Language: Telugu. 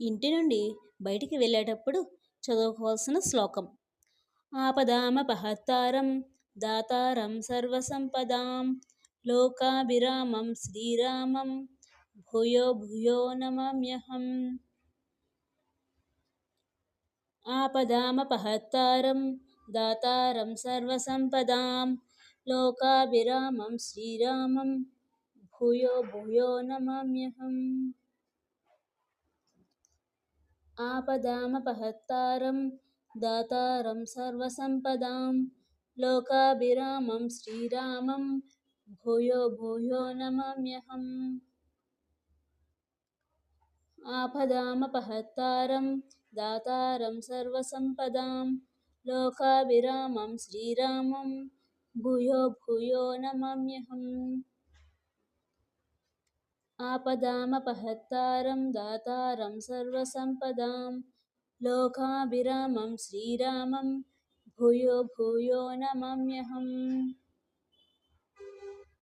ఇంటి నుండి బయటికి వెళ్ళేటప్పుడు చదువుకోవాల్సిన శ్లోకం. ఆపదామపహత్తారం దాతారం సర్వసంపదాం లోకాభిరామం శ్రీరామం భూయో భూయో నమామ్యహం. ఆపదామపహత్తారం దాతారం సర్వసంపదాం లోకాభిరామం శ్రీరామం భూయో భూయో నమామ్యహం. ఆపదామపహత్తారం దాతారం సర్వసంపదాం. లోకాభిరామం శ్రీరామం భూయో భూయో నమామ్యహం. ఆపదామపహత్తారం దాతారం సర్వసంపదాం. లోకాభిరామం శ్రీరామం భూయో భూయో నమామ్యహం. ఆపదామపహత్తారం దాతారం సర్వసంపదాం. లోకాభిరామం శ్రీరామం భూయో భూయో నమామ్యహం.